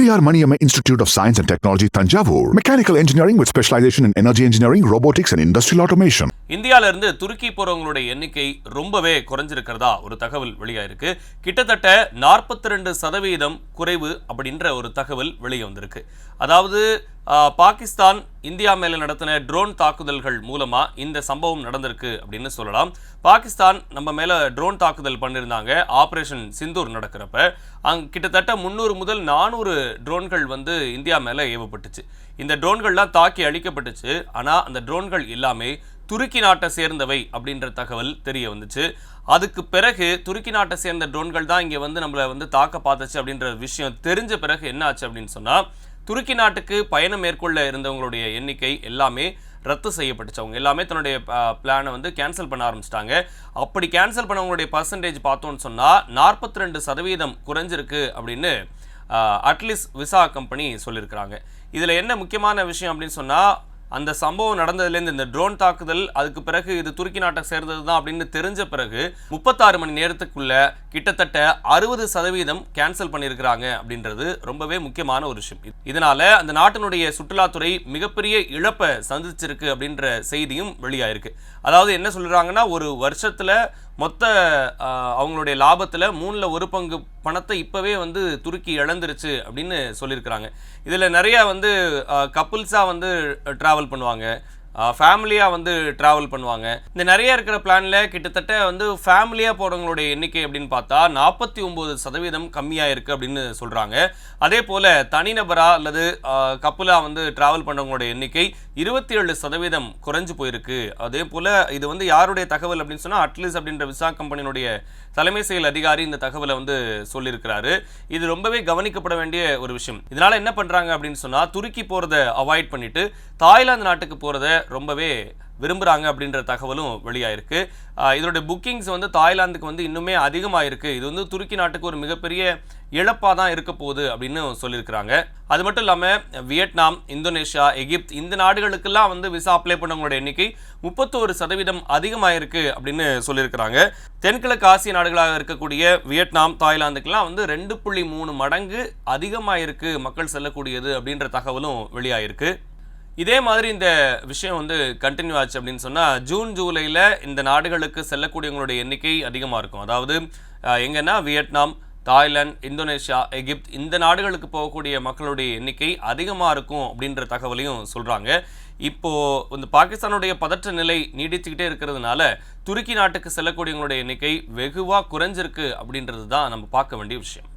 Periyar Maniammai institute of science and technology Thanjavur mechanical engineering with specialization in energy engineering robotics and industrial automation இந்தியால துருக்கி போறவங்களுடைய எண்ணிக்கை ரொம்பவே குறைஞ்சிருக்கிறதா ஒரு தகவல் வெளியாயிருக்கு கிட்டத்தட்ட நாற்பத்தி ரெண்டு சதவீதம் குறைவு அப்படின்ற ஒரு தகவல் வெளியே வந்திருக்கு அதாவது பாகிஸ்தான் இந்தியா மேலே நடத்தின ட்ரோன் தாக்குதல்கள் மூலமாக இந்த சம்பவம் நடந்திருக்கு அப்படின்னு சொல்லலாம். பாகிஸ்தான் நம்ம மேலே ட்ரோன் தாக்குதல் பண்ணியிருந்தாங்க ஆப்ரேஷன் சிந்தூர் நடக்கிறப்ப அங் கிட்டத்தட்ட முந்நூறு முதல் நானூறு ட்ரோன்கள் வந்து இந்தியா மேலே ஏவப்பட்டுச்சு. இந்த ட்ரோன்கள்லாம் தாக்கி அழிக்கப்பட்டுச்சு. ஆனால் அந்த ட்ரோன்கள் எல்லாமே துருக்கி நாட்டை சேர்ந்தவை அப்படின்ற தகவல் தெரிய வந்துச்சு. அதுக்கு பிறகு துருக்கி நாட்டை சேர்ந்த ட்ரோன்கள் தான் இங்கே வந்து நம்மளை வந்து தாக்க பார்த்துச்சு அப்படின்ற விஷயம் தெரிஞ்ச பிறகு என்ன ஆச்சு அப்படின்னு சொன்னால் துருக்கி நாட்டுக்கு பயணம் மேற்கொள்ள இருந்தவங்களுடைய எண்ணிக்கை எல்லாமே ரத்து செய்யப்பட்டுச்சு. அவங்க எல்லாமே தன்னுடைய பிளானை வந்து கேன்சல் பண்ண ஆரம்பிச்சிட்டாங்க. அப்படி கேன்சல் பண்ணவங்களுடைய பர்சன்டேஜ் பார்த்தோம்னு சொன்னால் நாற்பத்தி ரெண்டு சதவீதம் குறைஞ்சிருக்கு அப்படின்னு அட்லீஸ்ட் விசா கம்பெனி சொல்லியிருக்கிறாங்க. இதில் என்ன முக்கியமான விஷயம் அப்படின்னு சொன்னால் அந்த சம்பவம் நடந்ததுலேருந்து இந்த ட்ரோன் தாக்குதல் அதுக்கு பிறகு இது துருக்கி நாட்டை சேர்ந்தது தான் அப்படின்னு தெரிஞ்ச பிறகு முப்பத்தாறு மணி நேரத்துக்குள்ள கிட்டத்தட்ட அறுபது சதவீதம் கேன்சல் பண்ணியிருக்கிறாங்க அப்படின்றது ரொம்பவே முக்கியமான ஒரு விஷயம். இதனால அந்த நாட்டினுடைய சுற்றுலாத்துறை மிகப்பெரிய இழப்பை சந்திச்சிருக்கு அப்படின்ற செய்தியும் வெளியாயிருக்கு. அதாவது என்ன சொல்றாங்கன்னா ஒரு வருஷத்துல மொத்த அவங்களுடைய லாபத்தில் மூணில் ஒரு பங்கு பணத்தை இப்போவே வந்து துருக்கி இழந்துருச்சு அப்படின்னு சொல்லியிருக்கிறாங்க. இதில் நிறையா வந்து கப்புல்ஸாக வந்து ட்ராவல் பண்ணுவாங்க. ஃபேமிலியாக வந்து ட்ராவல் பண்ணுவாங்க. இந்த நிறைய இருக்கிற பிளானில் கிட்டத்தட்ட வந்து ஃபேமிலியாக போகிறவங்களுடைய எண்ணிக்கை அப்படின்னு பார்த்தா நாற்பத்தி ஒம்பது சதவீதம் கம்மியாக இருக்குது அப்படின்னு சொல்கிறாங்க அதே போல் தனிநபராக அல்லது கப்புலாக வந்து ட்ராவல் பண்ணுறவங்களுடைய எண்ணிக்கை இருபத்தி ஏழு சதவீதம் குறைஞ்சு போயிருக்கு. அதே போல் இது வந்து யாருடைய தகவல் அப்படின்னு சொன்னால் அட்லீஸ்ட் அப்படின்ற விசா கம்பெனியினுடைய தலைமை செயல் அதிகாரி இந்த தகவலை வந்து சொல்லியிருக்கிறாரு. இது ரொம்பவே கவனிக்கப்பட வேண்டிய ஒரு விஷயம். இதனால் என்ன பண்ணுறாங்க அப்படின்னு சொன்னால் துருக்கி போகிறத அவாய்ட் பண்ணிவிட்டு தாய்லாந்து நாட்டுக்கு போகிறத ரொம்பவே விரும்புகிறாங்க அப்படின்ற தகவலும் வெளியாயிருக்கு. ஆஹ் இதோட புக்கிங்ஸ் வந்து தாய்லாந்துக்கு வந்து இன்னுமே அதிகமாக இருக்குது இது வந்து துருக்கி நாட்டுக்கு ஒரு மிகப்பெரிய இழப்பாக தான் இருக்க போகுது அப்படின்னு சொல்லியிருக்கிறாங்க. அது மட்டும் இல்லாமல் வியட்நாம் இந்தோனேஷியா எகிப்த் இந்த நாடுகளுக்கெல்லாம் வந்து விசா அப்ளை பண்ணவங்களோட எண்ணிக்கை முப்பத்தோரு சதவீதம் அதிகமாக இருக்குது அப்படின்னு சொல்லியிருக்கிறாங்க. தென்கிழக்கு ஆசிய நாடுகளாக இருக்கக்கூடிய வியட்நாம் தாய்லாந்துக்கெல்லாம் வந்து ரெண்டு புள்ளி மூணு மடங்கு அதிகமாக இருக்குது மக்கள் செல்லக்கூடியது அப்படின்ற தகவலும் வெளியாயிருக்கு. இதே மாதிரி இந்த விஷயம் வந்து கண்டினியூ ஆச்சு அப்படின்னு சொன்னால் ஜூன் ஜூலையில் இந்த நாடுகளுக்கு செல்லக்கூடியவங்களுடைய எண்ணிக்கை அதிகமாக இருக்கும். அதாவது எங்கன்னா வியட்நாம் தாய்லாந்து இந்தோனேஷியா எகிப்த் இந்த நாடுகளுக்கு போகக்கூடிய மக்களுடைய எண்ணிக்கை அதிகமாக இருக்கும் அப்படின்ற தகவலையும் சொல்கிறாங்க இப்போ இந்த பாகிஸ்தானுடைய பதற்ற நிலை நீடிச்சுக்கிட்டே இருக்கிறதுனால துருக்கி நாட்டுக்கு செல்லக்கூடியவங்களுடைய எண்ணிக்கை வெகுவாக குறைஞ்சிருக்கு அப்படின்றது தான் நம்ம பார்க்க வேண்டிய விஷயம்.